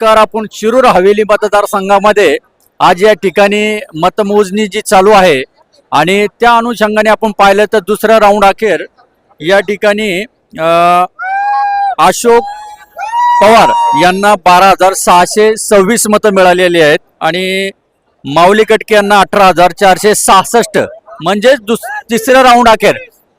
नमस्कार आपण शिरूर हवेली मतदारसंघामध्ये आज या ठिकाणी मतमोजणी जी चालू आहे आणि त्या अनुषंगाने आपण पाहिलं तर दुसरा राऊंड अखेर या ठिकाणी अशोक पवार यांना बारा हजार सहाशे सव्वीस मतं मिळालेली आहेत आणि माऊली कटके यांना अठरा हजार चारशे सहासष्ट. म्हणजेच दुस तिसरं राऊंड अखेर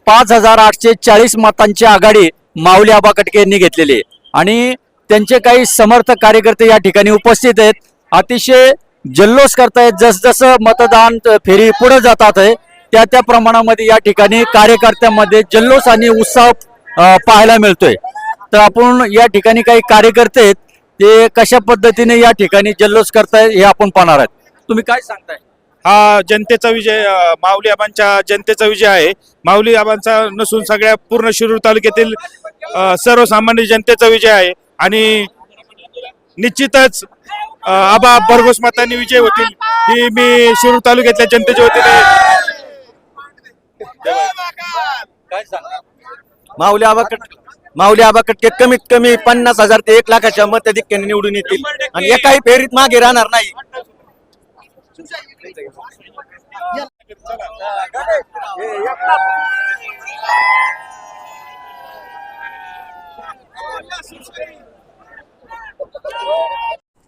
पाच हजार आठशे चाळीस मतांची आघाडी माऊली आबा कटके यांनी घेतलेली आणि त्यांचे काही समर्थक कार्यकर्ते या ठिकाणी उपस्थित आहेत. अतिशय जल्लोष करतायत. जसजसं मतदान फेरी पुढे जातात आहे त्या त्या प्रमाणामध्ये या ठिकाणी कार्यकर्त्यांमध्ये जल्लोष आणि उत्साह पाहायला मिळतोय. तर आपण या ठिकाणी काही कार्यकर्ते आहेत ते कशा पद्धतीने या ठिकाणी जल्लोष करतायत हे आपण पाहणार आहेत. तुम्ही काय सांगताय? हा जनतेचा विजय माऊली आबांच्या जनतेचा विजय आहे. माऊली आबांचा नसून सगळ्या पूर्ण शिरूर तालुक्यातील सर्वसामान्य जनतेचा विजय आहे. आणि निश्चितच आबा भरघोस मतांनी विजय होतील ही मी शिरूर तालुक्यातल्या जनतेच्या वतीने माऊली आबा कट माऊली आबा कटके कमीत कमी पन्नास हजार ते एक लाखाच्या मताधिक्याने निवडून येतील. आणि एकाही फेरीत मागे राहणार नाही.